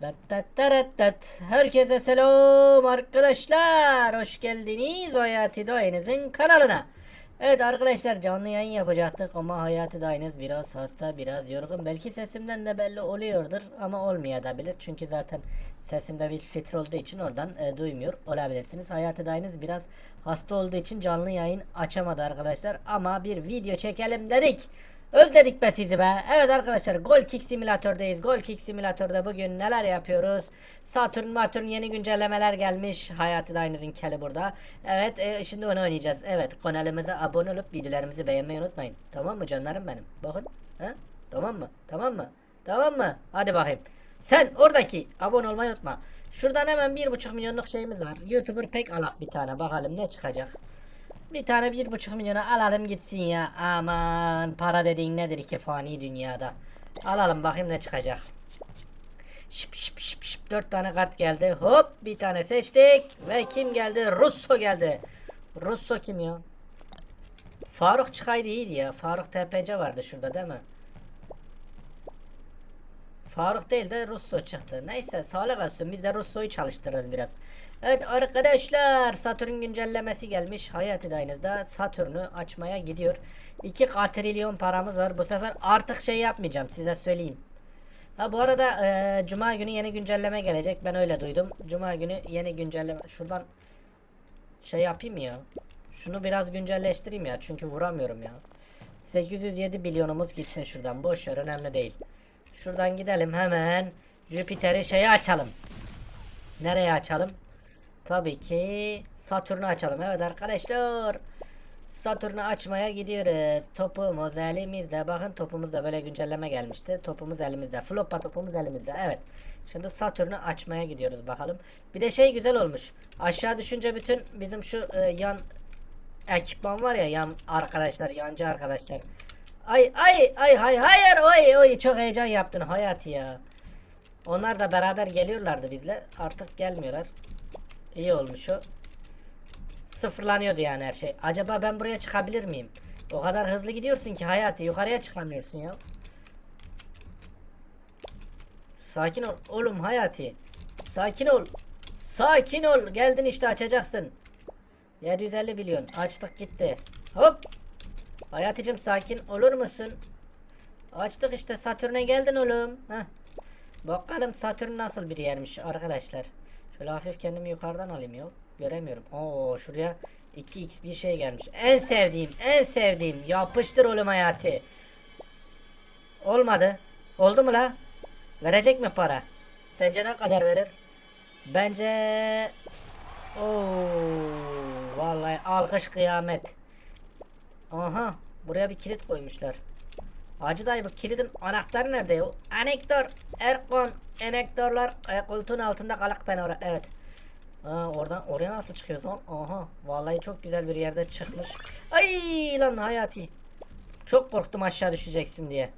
Dat dat dat dat. Herkese selam arkadaşlar. Hoş geldiniz Hayati Dayınızın kanalına. Evet arkadaşlar canlı yayın yapacaktık ama Hayati Dayınız biraz hasta biraz yorgun. Belki sesimden de belli oluyordur ama olmayabilir. Çünkü zaten sesimde bir filtre olduğu için oradan e, duymuyor olabilirsiniz. Hayati Dayınız biraz hasta olduğu için canlı yayın açamadı arkadaşlar. Ama bir video çekelim dedik. Özledik be sizi be. Evet arkadaşlar Gol Kick Simülatör'deyiz. Gol Kick Simülatör'de bugün neler yapıyoruz? Saturn Maturn yeni güncellemeler gelmiş. Hayati Dayınız'ın keli burada. Evet e, şimdi onu oynayacağız. Evet kanalımıza abone olup videolarımızı beğenmeyi unutmayın. Tamam mı canlarım benim? Bakın. Ha? Tamam mı? Tamam mı? Tamam mı? Hadi bakayım. Sen oradaki abone olmayı unutma. Şuradan hemen bir buçuk milyonluk şeyimiz var. YouTuber pek alak bir tane. Bakalım ne çıkacak. Bir tane bir buçuk milyona alalım gitsin ya. Aman para dediğin nedir ki fani dünyada. Alalım bakayım ne çıkacak. Şıp şıp şıp şıp dört tane kart geldi. Hop bir tane seçtik. Ve kim geldi? Russo geldi. Russo kim ya? Faruk çıkaydı iyiydi ya. Faruk TPC vardı şurada değil mi? Faruk değil de Russo çıktı. Neyse sağlık olsun biz de Russo'yu çalıştırırız biraz. Evet arkadaşlar Satürn güncellemesi gelmiş. Hayati Dayınız'da Satürn'ü açmaya gidiyor. 2 katrilyon paramız var. Bu sefer artık şey yapmayacağım size söyleyeyim. Ha bu arada e, Cuma günü yeni güncelleme gelecek. Ben öyle duydum. Cuma günü yeni güncelleme. Şuradan şey yapayım ya. Şunu biraz güncelleştireyim ya. Çünkü vuramıyorum ya. 807 milyonumuz gitsin şuradan. Boş ver önemli değil. Şuradan gidelim hemen. Jüpiter'i şeyi açalım. Nereye açalım? Tabii ki Satürn'ü açalım. Evet arkadaşlar. Satürn'ü açmaya gidiyoruz. Topumuz elimizde. Bakın topumuzda böyle güncelleme gelmişti. Topumuz elimizde. Floppa topumuz elimizde. Evet. Şimdi Satürn'ü açmaya gidiyoruz bakalım. Bir de şey güzel olmuş. Aşağı düşünce bütün bizim şu e, yan ekipman var ya yan arkadaşlar, yancı arkadaşlar. Ay ay ay hay hayır oy oy çok heyecan yaptın Hayati ya. Onlar da beraber geliyorlardı bizle. Artık gelmiyorlar. İyi olmuş o. Sıfırlanıyordu yani her şey. Acaba ben buraya çıkabilir miyim? O kadar hızlı gidiyorsun ki Hayati yukarıya çıkamıyorsun ya. Sakin ol oğlum Hayati. Sakin ol. Sakin ol. Geldin işte açacaksın. 750 milyon. Açtık gitti. Hop. Hayaticim sakin olur musun? Açtık işte Satürn'e geldin oğlum. Heh. Bakalım Satürn nasıl bir yermiş arkadaşlar. Şöyle hafif kendimi yukarıdan alayım yok. Göremiyorum. Oo şuraya 2x bir şey gelmiş. En sevdiğim, en sevdiğim. Yapıştır oğlum hayatı. Olmadı. Oldu mu la? Verecek mi para? Sence ne kadar verir? Bence Oo, vallahi alkış kıyamet. Aha, buraya bir kilit koymuşlar. Hacı dayı bu kilidin anahtarı nerede ya? Anektor, Erkon, enektorlar e, koltuğun altında kalak ben oraya. Evet. Aa, oradan oraya nasıl çıkıyoruz lan? Aha, vallahi çok güzel bir yerde çıkmış. Ay lan Hayati. Çok korktum aşağı düşeceksin diye.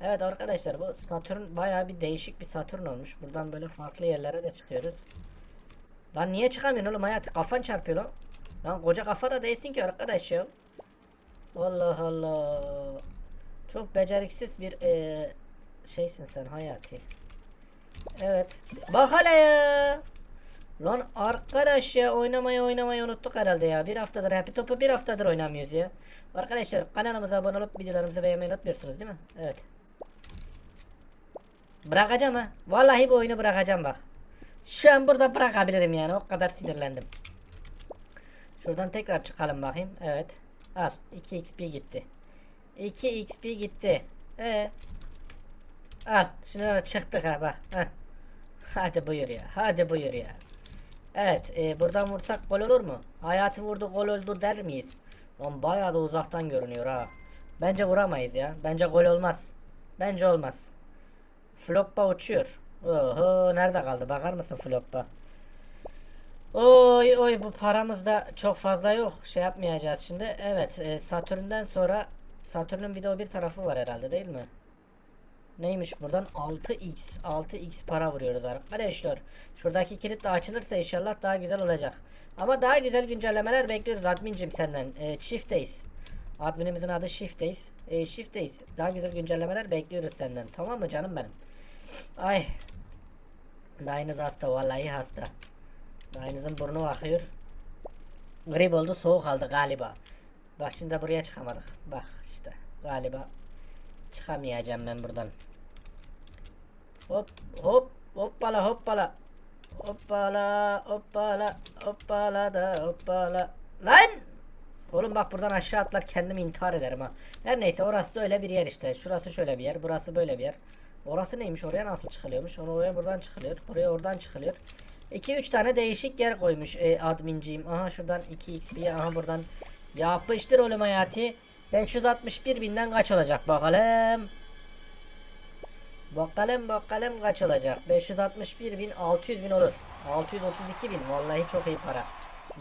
Evet arkadaşlar bu Satürn bayağı bir değişik bir Satürn olmuş. Buradan böyle farklı yerlere de çıkıyoruz. Lan niye çıkamıyorsun oğlum Hayati? Kafan çarpıyor lan. Lan koca kafa da değilsin ki arkadaş ya. Allah Allah. Çok beceriksiz bir eee, şeysin sen Hayati. Evet. Bak hele ya. Lan arkadaş ya oynamayı oynamayı unuttuk herhalde ya. Bir haftadır Happy Top'u bir haftadır oynamıyoruz ya. Arkadaşlar kanalımıza abone olup videolarımızı beğenmeyi unutmuyorsunuz değil mi? Evet. Bırakacağım ha. Vallahi bu oyunu bırakacağım bak. Şu an burada bırakabilirim yani. O kadar sinirlendim. Şuradan tekrar çıkalım bakayım. Evet. Al. 2 XP gitti. 2 XP gitti. Ee. Al. Şuna çıktık ha bak. Heh. Hadi buyur ya. Hadi buyur ya. Evet. E, buradan vursak gol olur mu? Hayatı vurdu gol oldu der miyiz? Lan bayağı da uzaktan görünüyor ha. Bence vuramayız ya. Bence gol olmaz. Bence olmaz. Floppa uçuyor. Oho nerede kaldı? Bakar mısın Floppa? Oy oy bu paramız da çok fazla yok. Şey yapmayacağız şimdi. Evet e, Satürn'den sonra Satürn'ün bir de o bir tarafı var herhalde değil mi? Neymiş buradan 6x 6x para vuruyoruz arkadaşlar. Şuradaki kilit de açılırsa inşallah daha güzel olacak. Ama daha güzel güncellemeler bekliyoruz admincim senden. E, çiftteyiz. Adminimizin adı Shift'teyiz. E, Shift'teyiz. Daha güzel güncellemeler bekliyoruz senden. Tamam mı canım benim? Ay Dayınız hasta vallahi hasta. Dayınızın burnu akıyor. Grip oldu soğuk aldı galiba. Bak şimdi buraya çıkamadık. Bak işte galiba çıkamayacağım ben buradan. Hop hop hoppala hoppala. Hoppala hoppala hoppala da hoppala. Lan! Oğlum bak buradan aşağı atlar kendimi intihar ederim ha. Her neyse orası da öyle bir yer işte. Şurası şöyle bir yer. Burası böyle bir yer. Orası neymiş? Oraya nasıl çıkılıyormuş? Onu oraya buradan çıkılıyor. Buraya oradan çıkılıyor. 2-3 tane değişik yer koymuş e, adminciğim. Aha şuradan 2x aha buradan. Yapıştır oğlum hayati. 561 binden kaç olacak bakalım. Bakalım bakalım kaç olacak. 561 bin 600 bin olur. 632 bin vallahi çok iyi para.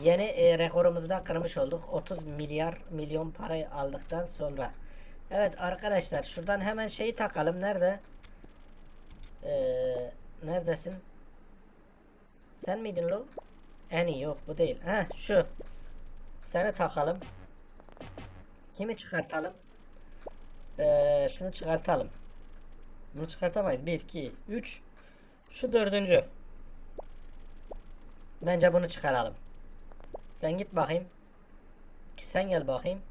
Yeni e, rekorumuzu da kırmış olduk. 30 milyar milyon parayı aldıktan sonra. Evet arkadaşlar şuradan hemen şeyi takalım. Nerede? Ee, neredesin? Sen miydin lo? En iyi yok bu değil. Ha şu. Seni takalım. Kimi çıkartalım? Ee, şunu çıkartalım. Bunu çıkartamayız. 1, 2, 3. Şu dördüncü. Bence bunu çıkaralım. Sen git bakayım. Sen gel bakayım.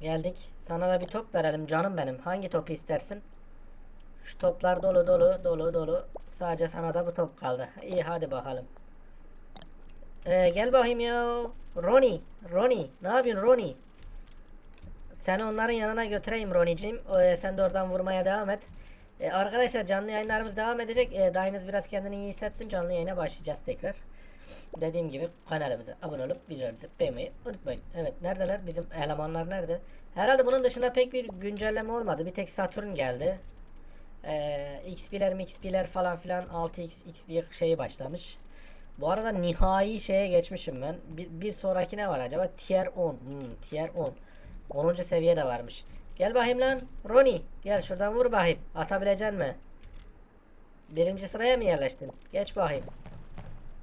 Geldik. Sana da bir top verelim canım benim. Hangi topu istersin? Şu toplar dolu dolu dolu dolu. Sadece sana da bu top kaldı. İyi hadi bakalım. Ee, gel bakayım ya. Ronnie. Ronnie. Ne yapıyorsun Ronnie? Seni onların yanına götüreyim Ronnie'cim. Ee, sen de oradan vurmaya devam et. Ee, arkadaşlar canlı yayınlarımız devam edecek. Ee, dayınız biraz kendini iyi hissetsin. Canlı yayına başlayacağız tekrar. Dediğim gibi kanalımıza abone olup videolarımızı beğenmeyi unutmayın. Evet neredeler? Bizim elemanlar nerede? Herhalde bunun dışında pek bir güncelleme olmadı. Bir tek Saturn geldi. Ee, XP'ler XP'ler falan filan 6X XP şeyi başlamış. Bu arada nihai şeye geçmişim ben. Bir, bir sonraki ne var acaba? Tier 10. Hmm, tier 10. 10. seviye de varmış. Gel bakayım lan. Ronnie gel şuradan vur bakayım. Atabilecek mi? Birinci sıraya mı yerleştin? Geç bakayım.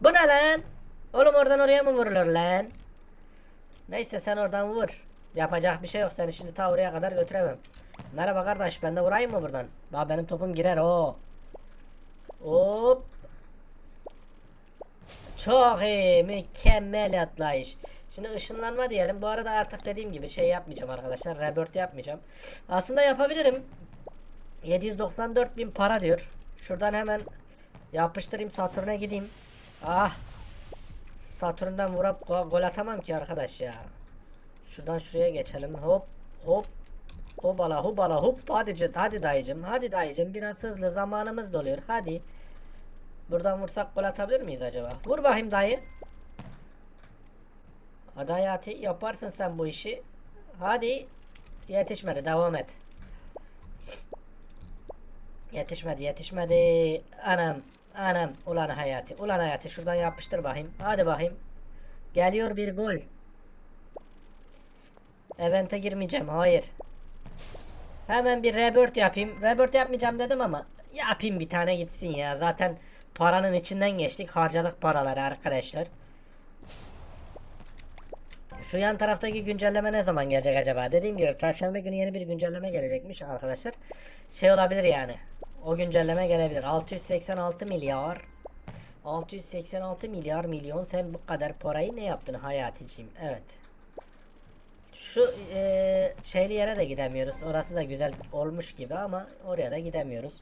Bu ne lan? Oğlum oradan oraya mı vurulur lan? Neyse sen oradan vur. Yapacak bir şey yok. Seni şimdi ta oraya kadar götüremem. Merhaba kardeş ben de vurayım mı buradan? Daha benim topum girer o. Hop. Çok iyi. Mükemmel atlayış. Şimdi ışınlanma diyelim. Bu arada artık dediğim gibi şey yapmayacağım arkadaşlar. Rebirth yapmayacağım. Aslında yapabilirim. 794 bin para diyor. Şuradan hemen yapıştırayım Satürn'e gideyim. Ah. Satürn'den vurup go- gol atamam ki arkadaş ya. Şuradan şuraya geçelim. Hop hop. Hobala hobala hop. Hadi, hadi dayıcım. Hadi dayıcım. Biraz hızlı zamanımız doluyor. Hadi. Buradan vursak gol atabilir miyiz acaba? Vur bakayım dayı. Hadi hayatı yaparsın sen bu işi. Hadi. Yetişmedi. Devam et. Yetişmedi yetişmedi. Anam. Anam. Ulan hayatı. Ulan hayatı. Şuradan yapıştır bakayım. Hadi bakayım. Geliyor bir gol. Event'e girmeyeceğim. Hayır. Hemen bir rebirth yapayım. Rebirth yapmayacağım dedim ama yapayım bir tane gitsin ya. Zaten paranın içinden geçtik. Harcadık paraları arkadaşlar. Şu yan taraftaki güncelleme ne zaman gelecek acaba? Dediğim gibi Perşembe günü yeni bir güncelleme gelecekmiş arkadaşlar. Şey olabilir yani. O güncelleme gelebilir. 686 milyar 686 milyar milyon sen bu kadar parayı ne yaptın Hayaticim? Evet. Şu eee şeyli yere de gidemiyoruz. Orası da güzel olmuş gibi ama oraya da gidemiyoruz.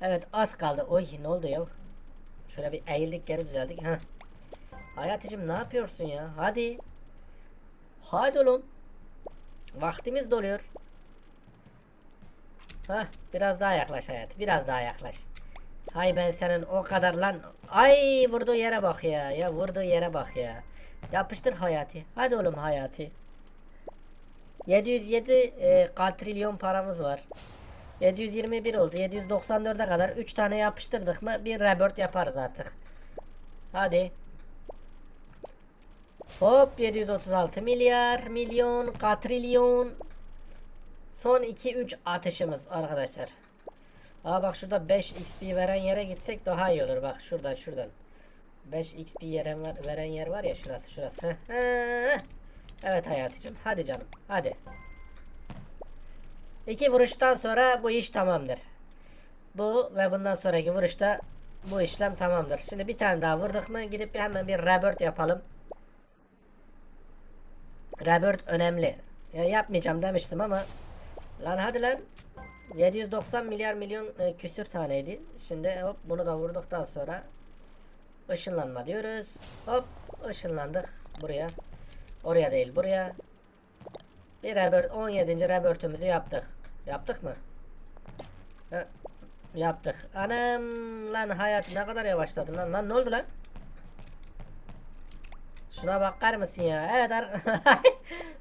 Evet az kaldı. Oy ne oldu ya? Şöyle bir eğildik geri düzeldik. Heh. Hayaticim ne yapıyorsun ya? Hadi. Hadi oğlum. Vaktimiz doluyor. Hah biraz daha yaklaş hayat. Biraz daha yaklaş. Hay ben senin o kadar lan. Ay vurduğu yere bak ya. Ya vurduğu yere bak ya. Yapıştır hayati. Hadi oğlum hayati. 707 e, katrilyon paramız var. 721 oldu. 794'e kadar 3 tane yapıştırdık mı bir rebirth yaparız artık. Hadi. Hop 736 milyar milyon katrilyon. Son 2-3 atışımız arkadaşlar. Aa bak şurada 5 XP veren yere gitsek daha iyi olur. Bak şuradan şuradan. 5 XP yeren veren yer var ya şurası şurası. Evet hayatıcım. Hadi canım. Hadi. İki vuruştan sonra bu iş tamamdır. Bu ve bundan sonraki vuruşta bu işlem tamamdır. Şimdi bir tane daha vurduk mu gidip hemen bir rebirth yapalım. Rebirth önemli. Ya yapmayacağım demiştim ama lan hadi lan 790 milyar milyon e, küsür taneydi. Şimdi hop bunu da vurduktan sonra ışınlanma diyoruz. Hop ışınlandık buraya. Oraya değil buraya. Bir rebirth 17. rebirth'ümüzü yaptık. Yaptık mı? Ha, yaptık. Anam lan hayat ne kadar yavaşladın lan. Lan ne oldu lan? Şuna bakar mısın ya? Evet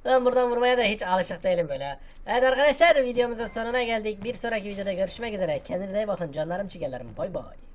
ben buradan vurmaya da hiç alışık değilim böyle. Evet arkadaşlar videomuzun sonuna geldik. Bir sonraki videoda görüşmek üzere. Kendinize iyi bakın canlarım çigerlerim. Bay bay.